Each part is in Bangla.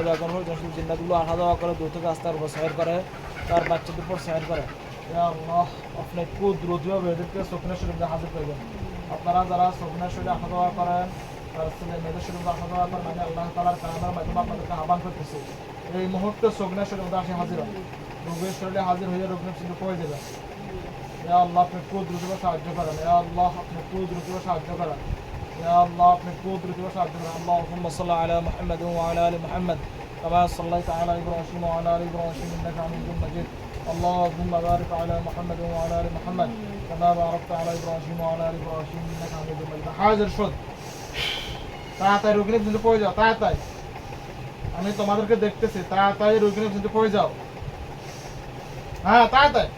নেবে এখন পর্যন্ত জিন্নাতগুলো আসা যাওয়া করে দূর থেকে রাস্তার উপর সাইড করে, তার বাচ্চাদের উপর সাইড করে। ইয়া আল্লাহ, আপনি খুব দ্রুতভাবে এদেরকে সকিনা শরীফে হাজির করবেন আপনারা যারা সকিনা শরীফে আসা যাওয়া করেন করেন আমি আল্লাহ তালার মাধ্যমে আহ্বান করতেছি। এই মুহূর্তে সকিনা শরীফে আসে হাজির হন। রোগের শরীরে হাজির হয়ে রোগের করে দেবেন। ইয়া আল্লাহ, আপনি খুব দ্রুতভাবে সাহায্য করেন। আল্লাহ, আপনি খুব দ্রুতভাবে সাহায্য করেন। يا الله আপনি খুব দ্রুত সাহায্য করুন اللهم صل على محمد وعلى ال محمد كما صليت على ابراهيم وعلى ال ابراهيم انك حميد مجيد اللهم بارك على محمد وعلى ال محمد كما باركت على ابراهيم وعلى ال ابراهيم انك حميد مجيد হাজির শুদ তাড়াতাড়ি রুগীর কিন্তু পড়ে যাও তাড়াতাড়ি আমি তোমাদেরকে দেখতেছি তাড়াতাড়ি রুগীর কিন্তু পড়ে যাও হ্যাঁ তাড়াতাড়ি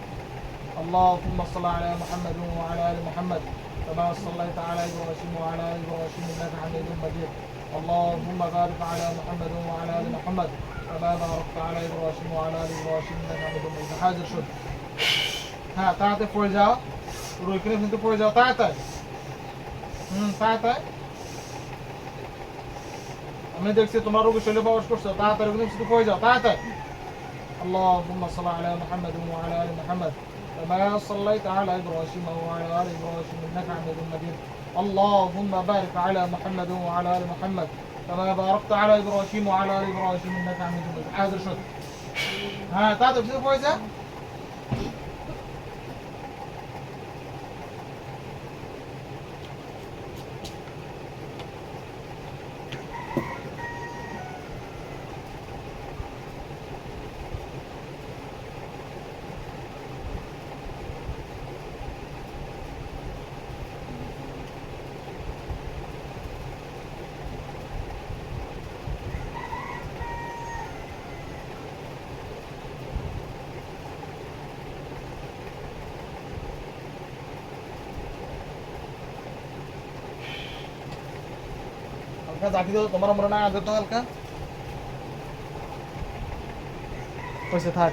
اللهم صل على محمد وعلى ال محمد كما صليت على ابراهيم وعلى ال ابراهيم انك حميد مجيد اللهم بارك على محمد وعلى ال محمد كما باركت على ابراهيم وعلى ال ابراهيم انك حميد مجيد হাজির শুন হ্যাঁ তাড়াতাড়ি পড়ে যাও রুইখানে কিন্তু পড়ে যাও তাড়াতাড়ি হুম তাড়াতাড়ি আমি দেখছি তোমার রোগী শরীরে প্রবেশ করছো তাড়াতাড়ি কিন্তু শুধু পড়ে যাও তাড়াতাড়ি اللهم صل على محمد وعلى ال محمد كما صليت على إبراهيم وعلى آل إبراهيم إنك حميد مجيد. اللهم بارك على محمد وعلى آل محمد. كما باركت على إبراهيم وعلى آل إبراهيم إنك حميد مجيد. حاضر شد ها تعال بتصير كويسه জাকি দাও তোমার মনে না আগে তো হালকা। পয়সা থাক।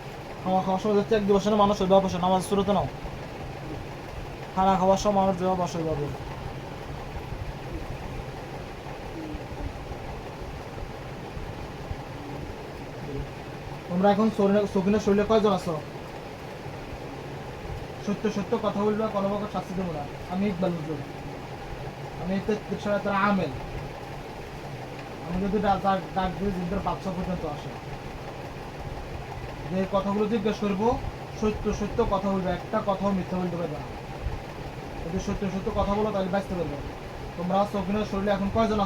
খাওয়া খাওয়ার সময় না মানুষ বসে নামাজ নাও। খানা খাওয়ার সময় মানুষ বসে তোমরা এখন সকিনের শরীরে কয়জন আছো? সত্য সত্য কথা বলবে কোনো শাস্তি দেবো না। আমি ইকবাল হুজুর আমি তারা আমেল। আমি যদি ডাক দিয়ে জিন্দার পাঁচশো পর্যন্ত আসে। যে কথাগুলো জিজ্ঞেস করব, সত্য সত্য কথা বলবে, একটা কথাও মিথ্যা বলতে পারবে না। যদি সত্য সত্য কথা বলো, তাহলে ব্যস্ত পারবে তোমরা সকিনের শরীরে এখন কয়জন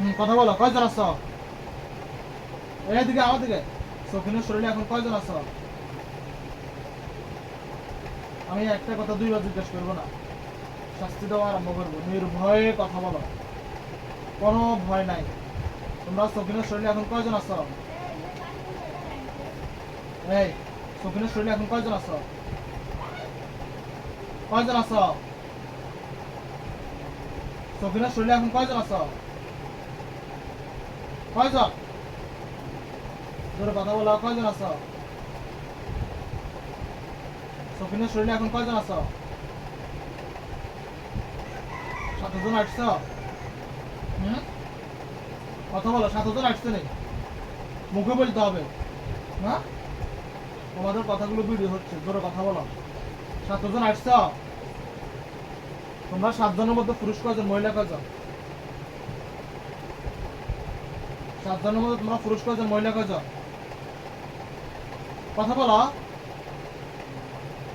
হুম, কথা বলো, কয়জন আছো? এদিকে আমার দিকে। সকিনের শরীরে এখন কয়জন আছো? আমি একটা কথা দুইবার জিজ্ঞেস করব না। শাস্তি দেওয়া আরম্ভ করব। নির্ভয়ে কথা বলো। কোনো ভয় নাই। তোমরা সকিনের শরীরে এখন কয়জন আছো? এই সকিনের শরীরে এখন কয়জন আছো? কয়জন আছো? সকিনের শরীরে এখন কয়জন আছো? কয়জন? জোরে কথা বলো, কয়জন আছো? সকিনের শরীরে এখন কয়জন আছো? সাতজন আসছো? হুম? কথা বলো, সাতজন আসছে নেই মুখে বলতে হবে। না তোমাদের কথাগুলো ভিডিও হচ্ছে, জোরে কথা বলো। সাতজন আসছ? তোমরা সাতজনের মধ্যে পুরুষ কয়জন, মহিলা কয়জন? সাতজনের মধ্যে তোমরা পুরুষ কয়জন, মহিলা কয়জন? কথা বলো।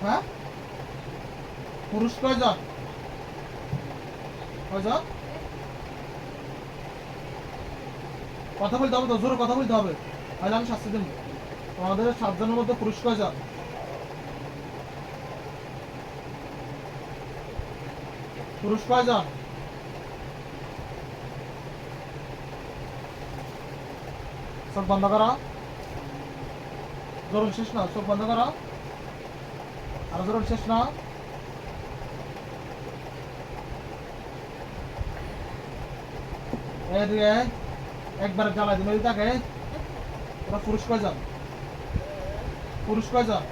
হ্যাঁ? পুরুষ কয়জন? কয়জন? কথা বলতে হবে তো, জোরে কথা বলতে হবে। তাহলে আমি শাস্তি দেবো। তোমাদের সাতজনের মধ্যে পুরুষ কয়জন পুরুষ কয়জন চোখ বন্ধ করো। জরুন শেষ না, চোখ বন্ধ করো। আর জরুন শেষ না? একবার জ্বালাই দিন ওই তাকে। ওরা পুরুষ পুরুষ কয়জন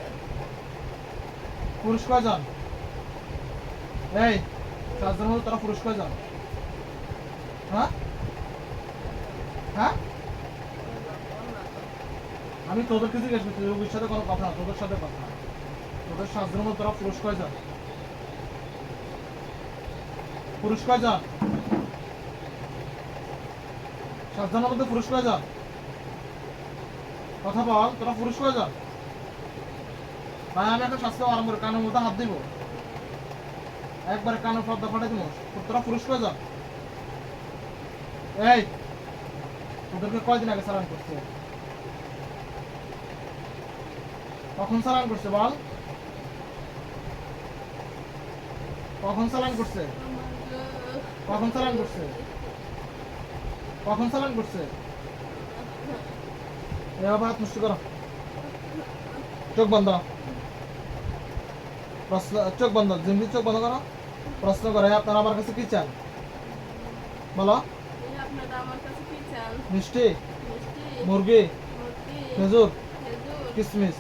পুরুষ কয়জন এই চারজনের মধ্যে তোরা পুরুষ কয়জন হ্যাঁ? হ্যাঁ? আমি তোদেরকে জিজ্ঞেস করছি রবির সাথে কোনো কথা তোদের সাথে কথা তোদের সাতজনের মধ্যে তোরা পুরুষ কয়জন পুরুষ কয়জন সাতজনের মধ্যে পুরুষ কয়জন কথা বল, তোরা পুরুষ কয়জন আমি হাত দিব। একবারে পুরুষ এই কয়দিন আগে সালান করছে? কখন সালান করছে বল? কখন সালান করছে? কখন সালান করছে? কখন সালান করছে? এভাবে হাত মুষ্টি করো। চোখ বন্ধ প্রশ্ন চোখ বন্ধ জিম্মি চোখ বন্ধ করো। প্রশ্ন করে আপনারা আমার কাছে কি চান? বলো। মিষ্টি? মুরগি? খেজুর? কিশমিশ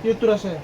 কি উত্তর আসে?